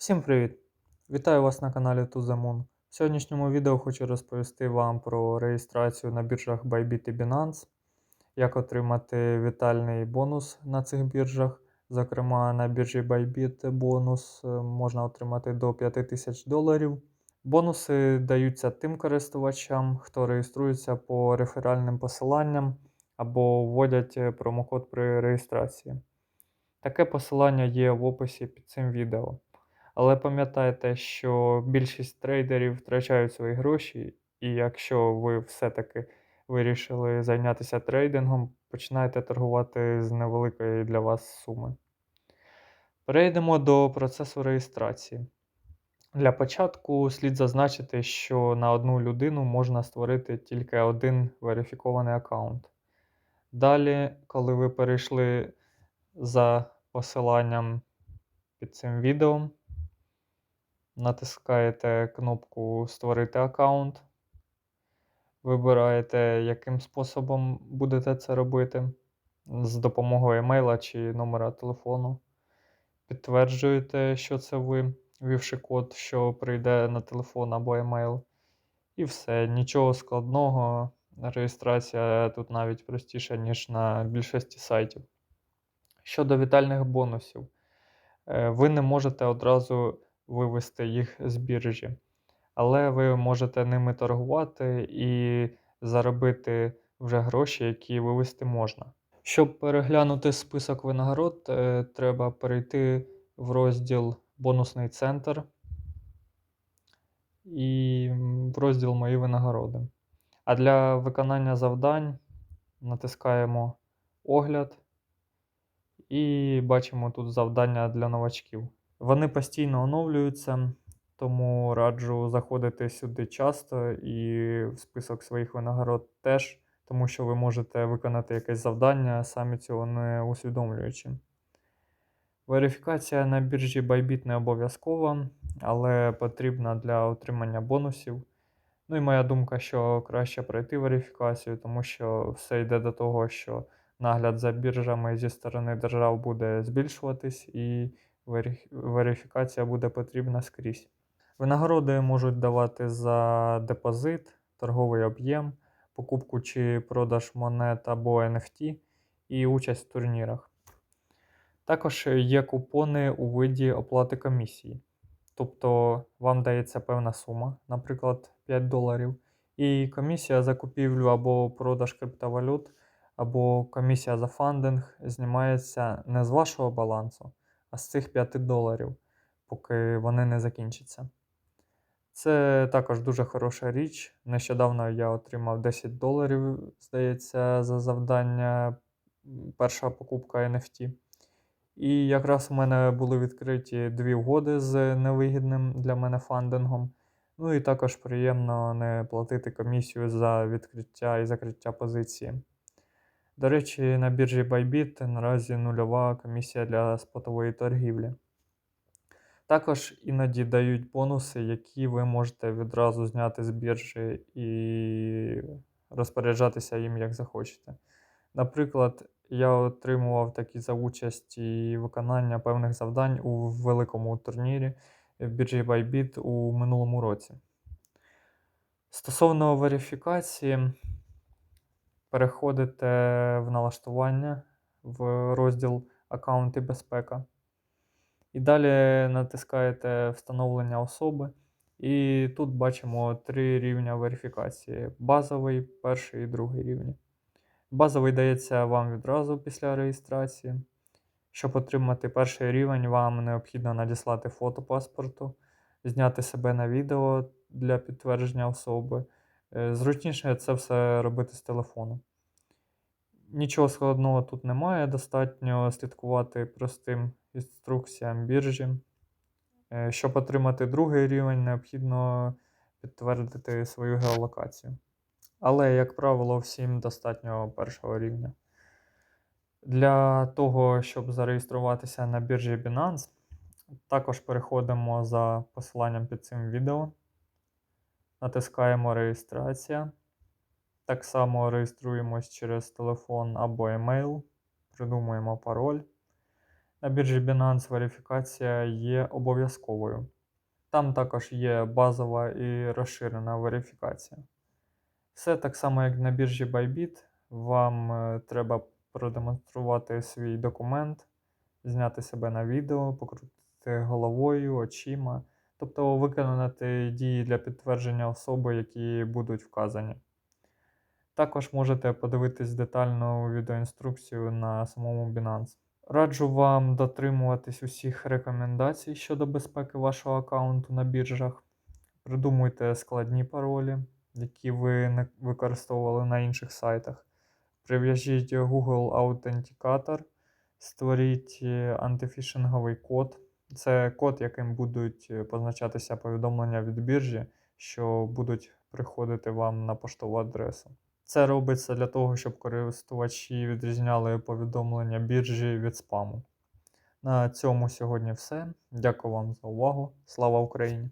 Всім привіт! Вітаю вас на каналі To В сьогоднішньому відео хочу розповісти вам про реєстрацію на біржах Bybit і Binance, як отримати вітальний бонус на цих біржах. Зокрема, на біржі Bybit бонус е, можна отримати до 5000 доларів. Бонуси даються тим користувачам, хто реєструється по реферальним посиланням або вводять е, промокод при реєстрації. Таке посилання є в описі під цим відео. Але пам'ятайте, що більшість трейдерів втрачають свої гроші, і якщо ви все-таки вирішили зайнятися трейдингом, починайте торгувати з невеликої для вас суми. Перейдемо до процесу реєстрації. Для початку слід зазначити, що на одну людину можна створити тільки один верифікований аккаунт. Далі, коли ви перейшли за посиланням під цим відео, натискаєте кнопку Створити аккаунт. Вибираєте, яким способом будете це робити, з допомогою емейла чи номера телефону. Підтверджуєте, що це ви, ввівши код, що прийде на телефон або емейл. І все, нічого складного. Реєстрація тут навіть простіша, ніж на більшості сайтів. Щодо вітальних бонусів, е, ви не можете одразу вивести їх з біржі. Але ви можете ними торгувати і заробити вже гроші, які вивести можна. Щоб переглянути список винагород, е, треба перейти в розділ Бонусний центр і в розділ Мої винагороди. А для виконання завдань натискаємо Огляд і бачимо тут завдання для новачків. Вони постійно оновлюються, тому раджу заходити сюди часто і в список своїх винагород теж, тому що ви можете виконати якесь завдання, самі цього не усвідомлюючи. Верифікація на біржі Bybit не обов'язкова, але потрібна для отримання бонусів. Ну і моя думка, що краще пройти верифікацію, тому що все йде до того, що нагляд за біржами зі сторони держав буде збільшуватись і верифікація буде потрібна скрізь. Винагороди можуть давати за депозит, торговий об'єм, покупку чи продаж монет або NFT і участь в турнірах. Також є купони у виді оплати комісії. Тобто вам дається певна сума, наприклад, 5 доларів, і комісія за купівлю або продаж криптовалют, або комісія за фандинг знімається не з вашого балансу, а з цих 5 доларів, поки вони не закінчаться. Це також дуже хороша річ. Нещодавно я отримав 10 доларів, здається, за завдання перша покупка NFT. І якраз у мене були відкриті дві угоди з невигідним для мене фандингом. Ну і також приємно не платити комісію за відкриття і закриття позиції. До речі, на біржі Bybit наразі нульова комісія для спотової торгівлі. Також іноді дають бонуси, які ви можете відразу зняти з біржі і розпоряджатися їм як захочете. Наприклад, я отримував такі за участь і виконання певних завдань у великому турнірі біржі Bybit у минулому році. Стосовно верифікації, переходите в налаштування в розділ Аккаунт і безпека. І далі натискаєте Встановлення особи. І тут бачимо три рівня верифікації: базовий, перший і другий рівні. Базовий дається вам відразу після реєстрації. Щоб отримати перший рівень, вам необхідно надіслати фото паспорту, зняти себе на відео для підтвердження особи. Е, зручніше це все робити з телефону. Нічого складного тут немає, достатньо слідкувати простим інструкціям біржі. Е, щоб отримати другий рівень, необхідно підтвердити свою геолокацію. Але, як правило, всім достатньо першого рівня. Для того, щоб зареєструватися на біржі Binance, також переходимо за посиланням під цим відео. Натискаємо реєстрація. Так само реєструємось через телефон або емейл, придумуємо пароль. На біржі Binance верифікація є обов'язковою. Там також є базова і розширена верифікація. Все так само, як на біржі Bybit, вам е, треба продемонструвати свій документ, зняти себе на відео, покрутити головою, очима, тобто виконати дії для підтвердження особи, які будуть вказані. Також можете подивитись детальну відеоінструкцію на самому Binance. Раджу вам дотримуватись усіх рекомендацій щодо безпеки вашого аккаунту на біржах. Придумуйте складні паролі, які ви не використовували на інших сайтах. Прив'яжіть Google Authenticator, створіть е, антифішинговий код. Це код, яким будуть е, позначатися повідомлення від біржі, що будуть приходити вам на поштову адресу. Це робиться для того, щоб користувачі відрізняли повідомлення біржі від спаму. На цьому сьогодні все. Дякую вам за увагу. Слава Україні!